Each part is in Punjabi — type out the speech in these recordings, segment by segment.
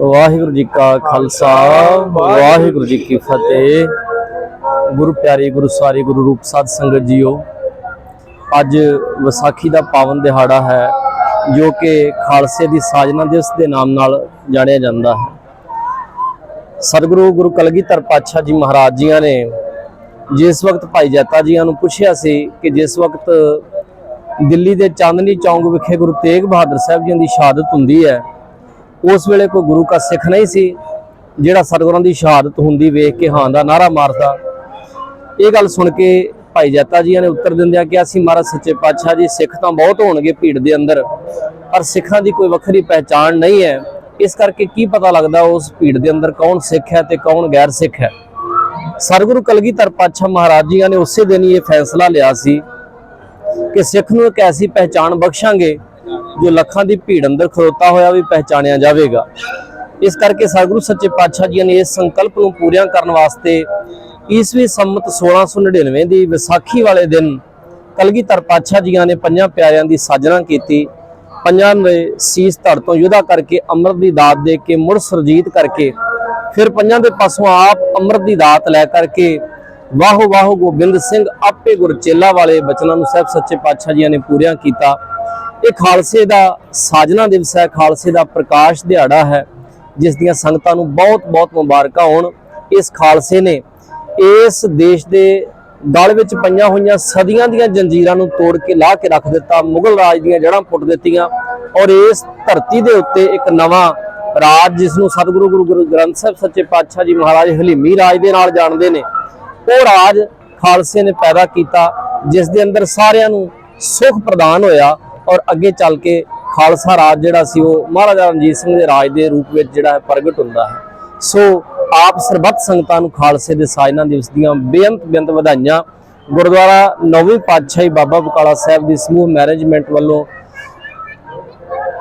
ਵਾਹਿਗੁਰੂ ਜੀ ਕਾ ਖਾਲਸਾ, ਵਾਹਿਗੁਰੂ ਜੀ ਕੀ ਫਤਿਹ। ਗੁਰੂ ਪਿਆਰੇ, ਗੁਰੂ ਸਾਰੇ, ਗੁਰੂ ਰੂਪ ਸਾਧ ਸੰਗਤ ਜੀਓ, ਅੱਜ ਵਿਸਾਖੀ ਦਾ ਪਾਵਨ ਦਿਹਾੜਾ ਹੈ, ਜੋ ਕਿ ਖਾਲਸੇ ਦੀ ਸਾਜਨਾ ਦਿਵਸ ਦੇ ਨਾਮ ਨਾਲ ਜਾਣਿਆ ਜਾਂਦਾ ਹੈ। ਸਤਿਗੁਰੂ ਗੁਰੂ ਕਲਗੀਧਰ ਪਾਤਸ਼ਾਹ ਜੀ ਮਹਾਰਾਜ ਜੀਆਂ ਨੇ ਜਿਸ ਵਕਤ ਭਾਈ ਜੈਤਾ ਜੀਆਂ ਨੂੰ ਪੁੱਛਿਆ ਸੀ ਕਿ ਜਿਸ ਵਕਤ ਦਿੱਲੀ ਦੇ ਚਾਂਦਨੀ ਚੌਂਕ ਵਿਖੇ ਗੁਰੂ ਤੇਗ ਬਹਾਦਰ ਸਾਹਿਬ ਜੀ ਦੀ ਸ਼ਹਾਦਤ ਹੁੰਦੀ ਹੈ ਉਸ ਵੇਲੇ ਕੋਈ ਗੁਰੂ ਕਾ ਸਿੱਖ ਨਹੀਂ ਸੀ, ਜਿਹੜਾ ਸਤਿਗੁਰਾਂ ਦੀ ਸ਼ਹਾਦਤ ਹੁੰਦੀ ਵੇਖ ਕੇ ਹਾਂ ਦਾ ਨਾਰਾ ਮਾਰਦਾ। ਇਹ ਗੱਲ ਸੁਣ ਕੇ ਭਾਈ ਜੱਤਾ ਜੀਆਂ ਨੇ ਉੱਤਰ ਦਿੰਦਿਆਂ ਕਿ ਅਸੀਂ ਮਹਾਰਾਜ ਸੱਚੇ ਪਾਤਸ਼ਾਹ ਜੀ, ਸਿੱਖ ਤਾਂ ਬਹੁਤ ਹੋਣਗੇ ਭੀੜ ਦੇ ਅੰਦਰ, ਪਰ ਸਿੱਖਾਂ ਦੀ ਕੋਈ ਵੱਖਰੀ ਪਹਿਚਾਣ ਨਹੀਂ ਹੈ। ਇਸ ਕਰਕੇ ਕੀ ਪਤਾ ਲੱਗਦਾ ਉਸ ਭੀੜ ਦੇ ਅੰਦਰ ਕੌਣ ਸਿੱਖ ਹੈ ਤੇ ਕੌਣ ਗੈਰ ਸਿੱਖ ਹੈ? ਸਰਗੁਰੂ ਕਲਗੀਧਰ ਪਾਤਸ਼ਾਹ ਮਹਾਰਾਜ ਜੀਆਂ ਨੇ ਉਸੇ ਦਿਨ ਹੀ ਇਹ ਫੈਸਲਾ ਲਿਆ ਸੀ ਕਿ ਸਿੱਖ ਨੂੰ ਇੱਕ ਐਸੀ ਪਹਿਚਾਣ ਬਖਸ਼ਾਂਗੇ ਜੋ ਲੱਖਾਂ ਦੀ ਭੀੜ ਅੰਦਰ ਖਲੋਤਾ ਹੋਇਆ ਵੀ ਪਹਿਚਾਣਿਆ ਜਾਵੇਗਾ। ਇਸ ਕਰਕੇ ਸਤਿਗੁਰੂ ਸੱਚੇ ਪਾਤਸ਼ਾਹ ਜੀ ਨੇ ਇਸ ਸੰਕਲਪ ਨੂੰ ਪੂਰਿਆਂ ਕਰਨ ਵਾਸਤੇ ਈਸਵੀ ਸੰਮਤ 1699 ਦੀ ਵਿਸਾਖੀ ਵਾਲੇ ਦਿਨ ਕਲਗੀਧਰ ਪਾਤਸ਼ਾਹ ਜੀਆਂ ਨੇ ਪੰਜਾਂ ਪਿਆਰਿਆਂ ਦੀ ਸਾਜਨਾ ਕੀਤੀ। ਪੰਜਾਂ ਦੇ ਸੀਸ ਧੜ ਤੋਂ ਯੁਦਾ ਕਰਕੇ ਅੰਮ੍ਰਿਤ ਦੀ ਦਾਤ ਦੇ ਕੇ ਮੁੜ ਸਰਜੀਤ ਕਰਕੇ ਫਿਰ ਪੰਜਾਂ ਦੇ ਪਾਸੋਂ ਆਪ ਅੰਮ੍ਰਿਤ ਦੀ ਦਾਤ ਲੈ ਕਰਕੇ ਵਾਹੋ ਵਾਹੋ ਗੋਬਿੰਦ ਸਿੰਘ ਆਪੇ ਗੁਰਚੇਲਾ ਵਾਲੇ ਬਚਨਾਂ ਨੂੰ ਸਹਿਬ ਸੱਚੇ ਪਾਤਸ਼ਾਹ ਜੀਆਂ ਨੇ ਪੂਰਿਆਂ ਕੀਤਾ। ਇਹ ਖਾਲਸੇ ਦਾ ਸਾਜਨਾ ਦਿਵਸ ਹੈ, ਖਾਲਸੇ ਦਾ ਪ੍ਰਕਾਸ਼ ਦਿਹਾੜਾ ਹੈ, ਜਿਸ ਦੀਆਂ ਸੰਗਤਾਂ ਨੂੰ ਬਹੁਤ ਬਹੁਤ ਮੁਬਾਰਕਾਂ ਹੋਣ। ਇਸ ਖਾਲਸੇ ਨੇ ਇਸ ਦੇਸ਼ ਦੇ ਗਲ ਵਿੱਚ ਪਈਆਂ ਹੋਈਆਂ ਸਦੀਆਂ ਦੀਆਂ ਜੰਜੀਰਾਂ ਨੂੰ ਤੋੜ ਕੇ ਲਾਹ ਕੇ ਰੱਖ ਦਿੱਤਾ, ਮੁਗਲ ਰਾਜ ਦੀਆਂ ਜੜ੍ਹਾਂ ਪੁੱਟ ਦਿੱਤੀਆਂ ਔਰ ਇਸ ਧਰਤੀ ਦੇ ਉੱਤੇ ਇੱਕ ਨਵਾਂ ਰਾਜ, ਜਿਸ ਨੂੰ ਸਤਿਗੁਰੂ ਗੁਰੂ ਗੁਰੂ ਗ੍ਰੰਥ ਸਾਹਿਬ ਸੱਚੇ ਪਾਤਸ਼ਾਹ ਜੀ ਮਹਾਰਾਜ ਹਲੀਮੀ ਰਾਜ ਦੇ ਨਾਲ ਜਾਣਦੇ ਨੇ। ਉਹ ਰਾਜ ਖਾਲਸੇ ਨੇ ਪੈਦਾ ਕੀਤਾ, ਜਿਸ ਦੇ ਅੰਦਰ ਸਾਰਿਆਂ ਨੂੰ ਸੁਖ ਪ੍ਰਦਾਨ ਹੋਇਆ। ਔਰ ਅੱਗੇ ਚੱਲ ਕੇ ਖਾਲਸਾ ਰਾਜ ਜਿਹੜਾ ਸੀ ਉਹ ਮਹਾਰਾਜਾ ਰਣਜੀਤ ਸਿੰਘ ਦੇ ਰਾਜ ਦੇ ਰੂਪ ਵਿੱਚ ਜਿਹੜਾ ਹੈ ਪ੍ਰਗਟ ਹੁੰਦਾ ਹੈ। ਸੋ ਆਪ ਸਰਬੱਤ ਸੰਗਤਾਂ ਨੂੰ ਖਾਲਸੇ ਦੇ ਸਾਜਨਾ ਦਿਵਸ ਦੀਆਂ ਬੇਅੰਤ ਬੇਅੰਤ ਵਧਾਈਆਂ। ਗੁਰਦੁਆਰਾ ਨੌਵੀਂ ਪਾਤਸ਼ਾਹੀ ਬਾਬਾ ਬਕਾਲਾ ਸਾਹਿਬ ਦੀ ਸਮੂਹ ਮੈਨੇਜਮੈਂਟ ਵੱਲੋਂ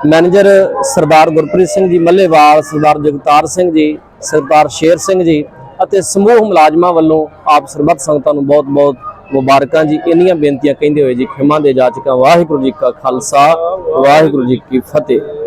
ਮੈਨੇਜਰ ਸਰਦਾਰ ਗੁਰਪ੍ਰੀਤ ਸਿੰਘ ਜੀ, ਮੱਲੇਵਾਲ, ਸਰਦਾਰ ਜਗਤਾਰ ਸਿੰਘ ਜੀ, ਸਰਦਾਰ ਸ਼ੇਰ ਸਿੰਘ ਜੀ ਅਤੇ ਸਮੂਹ ਮੁਲਾਜ਼ਮਾਂ ਵੱਲੋਂ ਆਪ ਸਰਬੱਤ ਸੰਗਤਾਂ ਨੂੰ ਬਹੁਤ-ਬਹੁਤ ਮੁਬਾਰਕਾਂ ਜੀ, ਇੰਨੀਆਂ ਬੇਨਤੀਆਂ ਕਹਿੰਦੇ ਹੋਏ ਜੀ, ਖਿਮਾ ਦੇ ਜਾਚਕਾਂ, ਵਾਹਿਗੁਰੂ ਜੀ ਕਾ ਖਾਲਸਾ, ਵਾਹਿਗੁਰੂ ਜੀ ਕੀ ਫਤਿਹ।